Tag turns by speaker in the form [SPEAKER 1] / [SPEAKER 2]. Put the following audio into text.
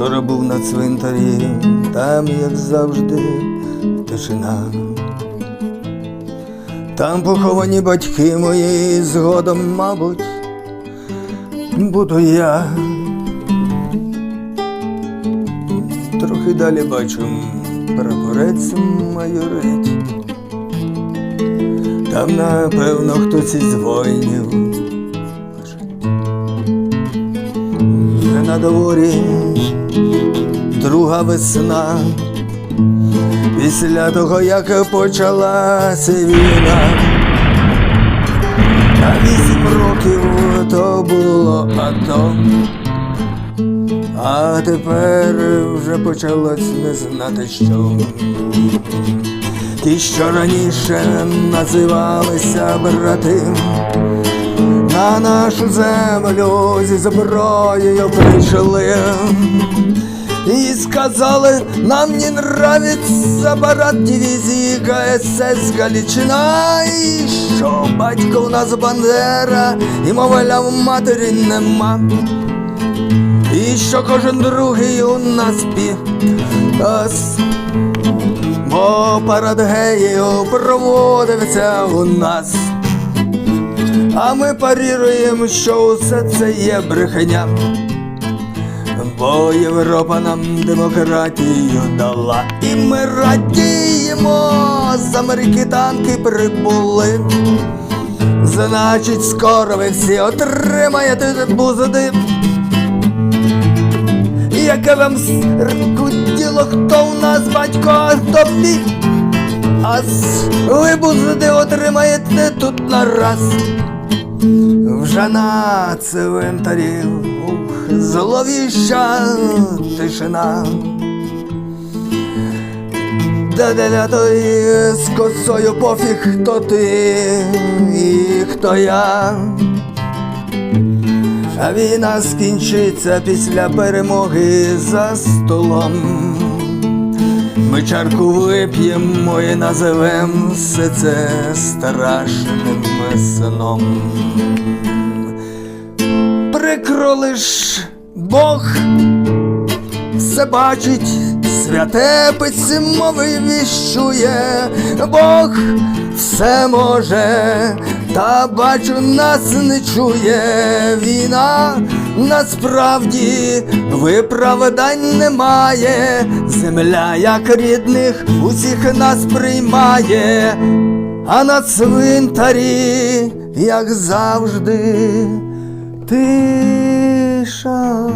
[SPEAKER 1] Вчора був на цвинтарі, там, як завжди, тишина. Там поховані батьки мої, згодом, мабуть, буду я. Трохи далі бачу прапорець майорить. Там, напевно, хтось із воїнів. На дворі друга весна. Після того, як почалася війна, а вісім років то було АТО, а тепер вже почалось не знати що. Ті, що раніше називалися брати, на нашу землю зі зброєю прийшли. І сказали, нам не нравится парад дивізії КСС Галичина І що батько у нас Бандера, і мовляв матері нема. І що кожен другий у нас піс, бо парад геїв проводився у нас. А ми паріруємо, що усе це є брехня. Бо Європа нам демократію дала, і ми радіємо, з Америки танки прибули. Значить, скоро ви всі отримаєте бузди. Яке вам діло, хто у нас батько, а хто бій? А ви бузди отримаєте тут на раз. Вже на цвинтарі зловіща тишина. Де-де-де той з косою пофіг, хто ти і хто я. А війна скінчиться після перемоги за столом. Ми чарку вип'ємо і називем все це страшним сном. Прикро лиш Бог все бачить, святе письмо вивіщує, Бог все може, та бачу, нас не чує війна. Насправді виправдань немає, земля, як рідних, усіх нас приймає, а на цвинтарі, як завжди, тиша.